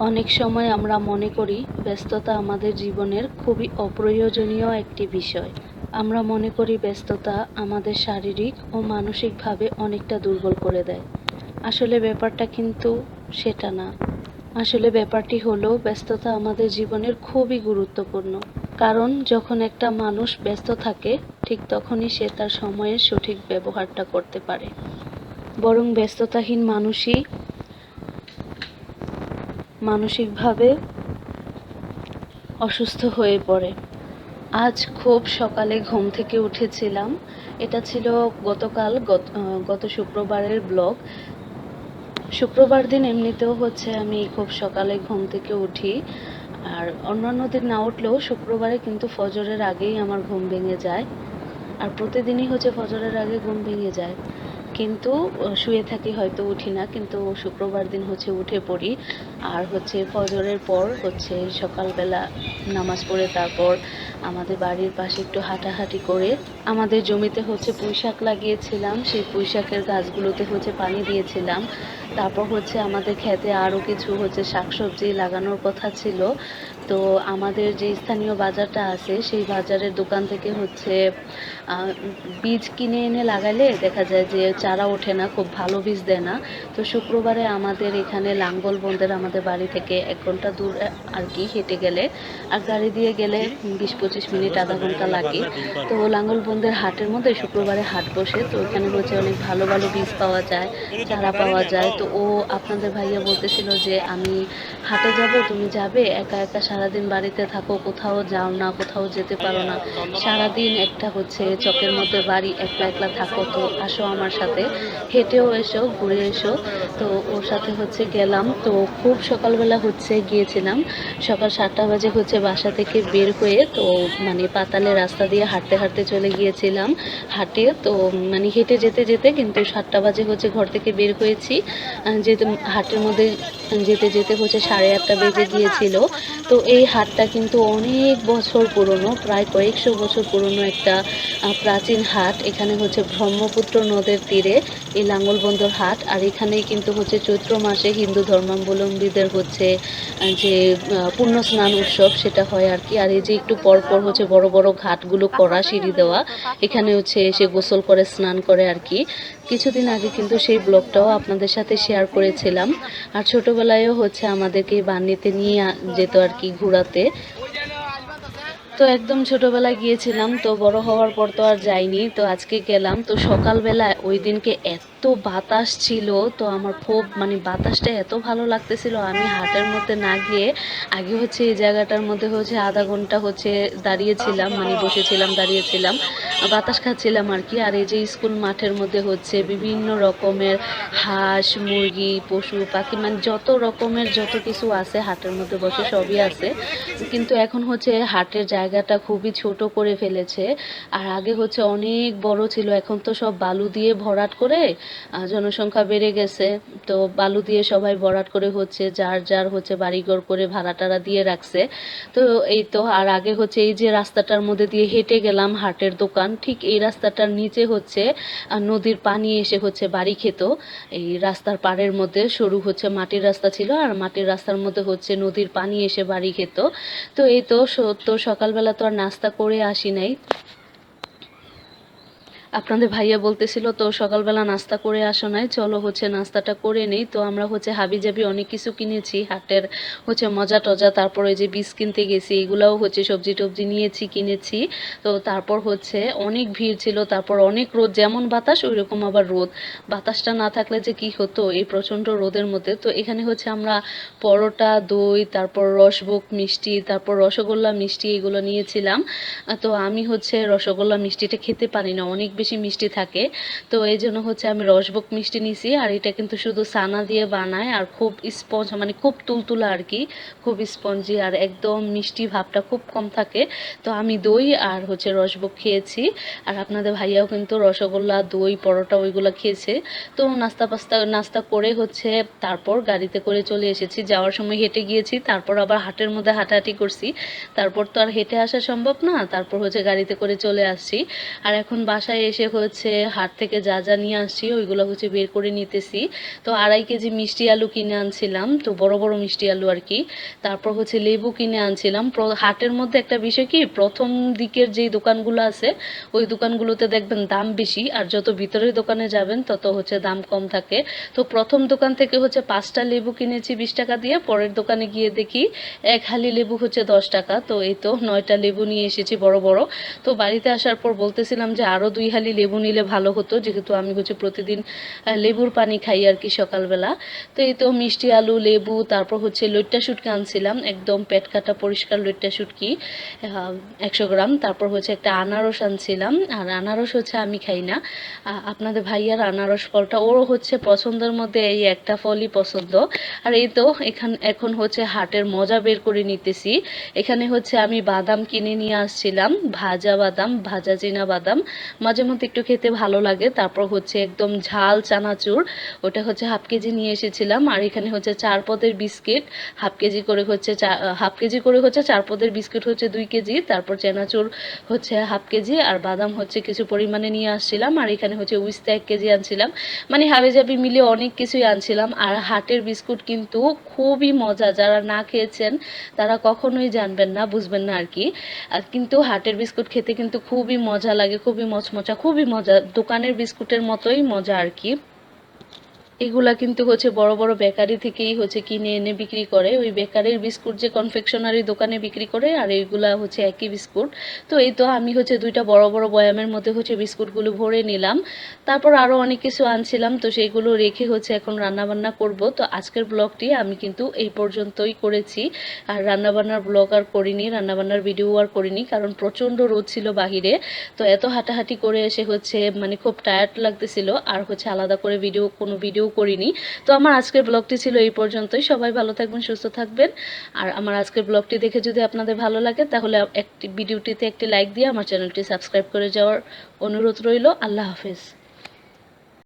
অনেক সময় আমরা মনে করি ব্যস্ততা আমাদের জীবনের খুবই অপ্রয়োজনীয় একটি বিষয়। আমরা মনে করি ব্যস্ততা আমাদের শারীরিক ও মানসিকভাবে অনেকটা দুর্বল করে দেয়। আসলে ব্যাপারটা কিন্তু সেটা না। আসলে ব্যাপারটি হলো ব্যস্ততা আমাদের জীবনের খুবই গুরুত্বপূর্ণ। কারণ যখন একটা মানুষ ব্যস্ত থাকে, ঠিক তখনই সে তার সময়ের সঠিক ব্যবহারটা করতে পারে। বরং ব্যস্ততাহীন মানুষই মানসিকভাবে অসুস্থ হয়ে পড়ে। আজ খুব সকালে ঘুম থেকে উঠেছিলাম। এটা ছিল গতকাল, গত শুক্রবারের ব্লগ। শুক্রবার দিন এমনিতেও হচ্ছে আমি খুব সকালে ঘুম থেকে উঠি। আর অন্যান্য দিন না উঠলেও শুক্রবারে কিন্তু ফজরের আগেই আমার ঘুম ভেঙে যায়। আর প্রতিদিনই হচ্ছে ফজরের আগে ঘুম ভেঙে যায়। কিন্তু শুয়ে থাকি হয়তো উঠি না, কিন্তু শুক্রবার দিন হচ্ছে উঠে পড়ি। আর হচ্ছে ফজরের পর হচ্ছে সকালবেলা নামাজ পড়ে তারপর আমাদের বাড়ির পাশে একটু হাঁটাহাঁটি করে আমাদের জমিতে হচ্ছে পুঁই শাক লাগিয়েছিলাম। সেই পুঁই শাকের গাছগুলোতে হচ্ছে পানি দিয়েছিলাম। তারপর হচ্ছে আমাদের ক্ষেতে আরও কিছু হচ্ছে শাকসবজি লাগানোর কথা ছিল। তো আমাদের যে স্থানীয় বাজারটা আছে, সেই বাজারের দোকান থেকে হচ্ছে বীজ কিনে এনে লাগালে দেখা যায় যে চারা ওঠে না, খুব ভালো বীজ দেয় না। তো শুক্রবারে আমাদের এখানে লাঙ্গল বন্ধের আমাদের বাড়ি থেকে এক ঘণ্টা দূর আর কি হেঁটে গেলে, আর গাড়ি দিয়ে গেলে বিশ পঁচিশ মিনিট, আধা ঘণ্টা লাগে। তো লাঙ্গল বন্ধের হাটের মধ্যে শুক্রবারে হাট বসে, তো ওখানে হচ্ছে অনেক ভালো ভালো বীজ পাওয়া যায়, চারা পাওয়া যায়। তো ও আপনাদের ভাইয়া বলতেছিল যে, আমি হাটে যাব, তুমি যাবে, একা একা সারাদিন বাড়িতে থাকো, কোথাও যাও না, কোথাও যেতে পারো না। সারাদিন একটা হচ্ছে চকের মধ্যে বাড়ি, একলা একলা থাকো। তো আসো আমার সাথে। হেঁটেও এসো, ঘুরে এসো। তো ওর সাথে হচ্ছে গেলাম। তো খুব সকালবেলা হচ্ছে গিয়েছিলাম। সকাল সাতটা বাজে হচ্ছে বাসা থেকে বের হয়ে তো মানে পাতালে রাস্তা দিয়ে হাঁটতে হাঁটতে চলে গিয়েছিলাম। হাঁটে তো মানে হেঁটে যেতে যেতে কিন্তু সাতটা বাজে হচ্ছে ঘর থেকে বের হয়েছি। যেহেতু হাটের মধ্যে যেতে যেতে হচ্ছে সাড়ে আটটা বেজে গিয়েছিল। তো এই হাটটা কিন্তু অনেক বছর পুরনো, প্রায় কয়েকশো বছর পুরনো একটা প্রাচীন হাট। এখানে হচ্ছে ব্রহ্মপুত্র নদের তীরে এই লাঙ্গলবন্দর হাট। আর এখানেই কিন্তু হচ্ছে চৈত্র মাসে হিন্দু ধর্মাবলম্বীদের হচ্ছে যে পূর্ণ স্নান উৎসব সেটা হয় আর কি। আর এই যে একটু পর পর হচ্ছে বড় বড় ঘাটগুলো করা, সিঁড়ি দেওয়া, এখানে হচ্ছে এসে গোসল করে, স্নান করে আর কি। কিছুদিন আগে কিন্তু সেই ব্লগটাও আপনাদের সাথে শেয়ার করেছিলাম। আর ছোটবেলায়ও হচ্ছে আমাদেরকে বানিতে নিয়ে যেত আর কি ঘোরাতে। তো একদম ছোটবেলায় গিয়েছিলাম, তো বড় হওয়ার পর তো আর যাইনি, তো আজকে গেলাম। তো সকালবেলা ওই দিনকে এত বাতাস ছিল, তো আমার খুব মানে বাতাসটা এত ভালো লাগতেছিল, আমি হাটের মধ্যে না গিয়ে আগে হচ্ছে এই জায়গাটার মধ্যে হচ্ছে আধা ঘণ্টা হচ্ছে দাঁড়িয়েছিলাম মানে বসেছিলাম, দাঁড়িয়েছিলাম, বাতাস খাচ্ছিলাম আর কি। আর এই যে স্কুল মাঠের মধ্যে হচ্ছে বিভিন্ন রকমের হাঁস, মুরগি, পশু, পাখি মানে যত রকমের যত কিছু আছে হাটের মধ্যে বসে সবই আছে। কিন্তু এখন হচ্ছে হাটের জায়গাটা খুবই ছোট করে ফেলেছে। আর আগে হচ্ছে অনেক বড় ছিল, এখন তো সব বালু দিয়ে ভরাট করে জনসংখ্যা বেড়ে গেছে। তো বালু দিয়ে সবাই ভরাট করে হচ্ছে, যার যার হচ্ছে বাড়িঘর করে ভাড়া টাড়া দিয়ে রাখছে। তো এই তো, আর আগে হচ্ছে এই যে রাস্তাটার মধ্যে দিয়ে হেঁটে গেলাম হাটের দোকান, ঠিক এই রাস্তাটার নিচে হচ্ছে নদীর পানি এসে হচ্ছে বাড়ি খেত। এই রাস্তার পাড়ের মধ্যে সরু হচ্ছে মাটির রাস্তা ছিল, আর মাটির রাস্তার মধ্যে হচ্ছে নদীর পানি এসে বাড়ি খেত। তো এই তো তো সকালবেলা তো আর নাস্তা করে আসি নাই। আপনাদের ভাইয়া বলতেছিল, তো সকালবেলা নাস্তা করে আসো নাই, চলো হচ্ছে নাস্তাটা করে নেই। তো আমরা হচ্ছে হাবি জাবি অনেক কিছু কিনেছি, হাটের হচ্ছে মজা টজা, তারপর ওই যে বীজ কিনতে গেছি, এগুলাও হচ্ছে সবজি টবজি নিয়েছি, কিনেছি। তো তারপর হচ্ছে অনেক ভিড় ছিল, তারপর অনেক রোদ, যেমন বাতাস ওই রকম আবার রোদ। বাতাসটা না থাকলে যে কি হতো, এই প্রচণ্ড রোদের মধ্যে। তো এখানে হচ্ছে আমরা পরোটা, দই, তারপর রসভোগ মিষ্টি, তারপর রসগোল্লা মিষ্টি এগুলো নিয়েছিলাম। তো আমি হচ্ছে রসগোল্লা মিষ্টিটা খেতে পারি না, অনেক বেশি মিষ্টি থাকে। তো এই জন্য হচ্ছে আমি রসভোগ মিষ্টি নিছি, আর এটা কিন্তু শুধু সানা দিয়ে বানায়, আর খুব স্পঞ্জ মানে খুব তুলতুলা আর কি, খুব স্পঞ্জি আর একদম মিষ্টি ভাবটা খুব কম থাকে। তো আমি দই আর হচ্ছে রসভোগ খেয়েছি, আর আপনাদের ভাইয়াও কিন্তু রসগোল্লা, দই, পরোটা ওইগুলো খেয়েছে। তো নাস্তা পাস্তা, নাস্তা করে হচ্ছে তারপর গাড়িতে করে চলে এসেছি। যাওয়ার সময় হেঁটে গিয়েছি, তারপর আবার হাটের মধ্যে হাঁটাহাঁটি করছি। তারপর তো আর হেঁটে আসা সম্ভব না, তারপর হচ্ছে গাড়িতে করে চলে আসছি। আর এখন বাসায় এসে হচ্ছে হাট থেকে যা যা নিয়ে আসছি, ওইগুলো হচ্ছে বের করে নিতেছি। তো আড়াই কেজি মিষ্টি আলু কিনে আনছিলাম, তো বড় বড় মিষ্টি আলু আর কি। তারপর হচ্ছে লেবু কিনে আনছিলাম। হাটের মধ্যে একটা বিষয় কি, প্রথম দিকের যেই দোকানগুলো আছে, ওই দোকানগুলোতে দেখবেন দাম বেশি, আর যত ভিতরের দোকানে যাবেন, তত হচ্ছে দাম কম থাকে। তো প্রথম দোকান থেকে হচ্ছে পাঁচটা লেবু কিনেছি বিশ টাকা দিয়ে, পরের দোকানে গিয়ে দেখি এক হালি লেবু হচ্ছে দশ টাকা, তো এই তো নয়টা লেবু নিয়ে এসেছি বড় বড়। তো বাড়িতে আসার পর বলতেছিলাম যে আরও দুই হালি লেবু নিলে ভালো হতো, যেহেতু আমি হচ্ছে প্রতিদিন লেবুর পানি খাই আর কি সকালবেলা। তো এই তো মিষ্টি আলু, লেবু, তারপর হচ্ছে লইট্টা শুটকি আনছিলাম, একদম পেট কাটা পরিষ্কার লইট্টা শুটকি একশো গ্রাম। তারপর হচ্ছে একটা আনারস আনছিলাম, আর আনারস হচ্ছে আমি খাই না। আপনাদের ভাইয়ার আনারস ফলটা, ওরও হচ্ছে পছন্দের মধ্যে এই একটা ফলই পছন্দ। আর এই তো এখান, এখন হচ্ছে হাটের মজা বের করে নিতেছি। এখানে হচ্ছে আমি বাদাম কিনে নিয়ে আসছিলাম, ভাজা বাদাম, ভাজা চীনা বাদাম। মাঝে মধ্যে একটু খেতে ভালো লাগে। তারপর হচ্ছে একদম ঝাল চানাচুর, ওটা হচ্ছে হাফ কেজি নিয়ে এসেছিলাম। আর এখানে হচ্ছে চার পদের বিস্কিট, হাফ কেজি করে হচ্ছে হাফ কেজি করে হচ্ছে চার পদের বিস্কিট হচ্ছে দুই কেজি। তারপর চানাচুর হচ্ছে হাফ কেজি আর বাদাম হচ্ছে কিছু পরিমাণে নিয়ে আসছিলাম। আর এখানে হচ্ছে উইস্তা এক কেজি আনছিলাম। মানে হাবি জাবি মিলিয়ে অনেক কিছুই আনছিলাম। আর হাটের বিস্কুট কিন্তু খুবই মজা, যারা না খেয়েছেন তারা কখনোই জানবেন না, বুঝবেন না আর কি। কিন্তু হাটের বিস্কুট খেতে কিন্তু খুবই মজা লাগে, খুবই মচমচা খুবই মজা দোকানের বিস্কুটের মতোই মজা আর কি। এগুলা কিন্তু হচ্ছে বড় বড় বেকারি থেকেই হচ্ছে কিনে এনে বিক্রি করে। ওই বেকারির বিস্কুট যে কনফেকশনারি দোকানে বিক্রি করে আর এইগুলা হচ্ছে একই বিস্কুট। তো এই তো আমি হচ্ছে দুইটা বড় বড় বয়ামের মধ্যে হচ্ছে বিস্কুটগুলো ভরে নিলাম। তারপর আরও অনেক কিছু আনছিলাম, তো সেইগুলো রেখে হচ্ছে এখন রান্নাবান্না করব। তো আজকের ব্লগটি আমি কিন্তু এই পর্যন্তই করেছি। আর রান্নাবান্নার ব্লগ আর করিনি, রান্নাবান্নার ভিডিও আর করিনি, কারণ প্রচণ্ড রোদ ছিল বাহিরে। তো এত হাঁটাহাঁটি করে এসে হচ্ছে মানে খুব টায়ার্ড লাগতেছিল। আর হচ্ছে আলাদা করে ভিডিও কোনো ভিডিও করিনি। তো আমার আজকের ব্লগটি ছিল এই পর্যন্তই। সবাই ভালো থাকবেন, সুস্থ থাকবেন। আর আমার আজকের ব্লগটি দেখে যদি আপনাদের ভালো লাগে, তাহলে একটি, ভিডিওটিতে একটি লাইক দিয়ে আমার চ্যানেলটি সাবস্ক্রাইব করে যাওয়ার অনুরোধ রইল। আল্লাহ হাফেজ।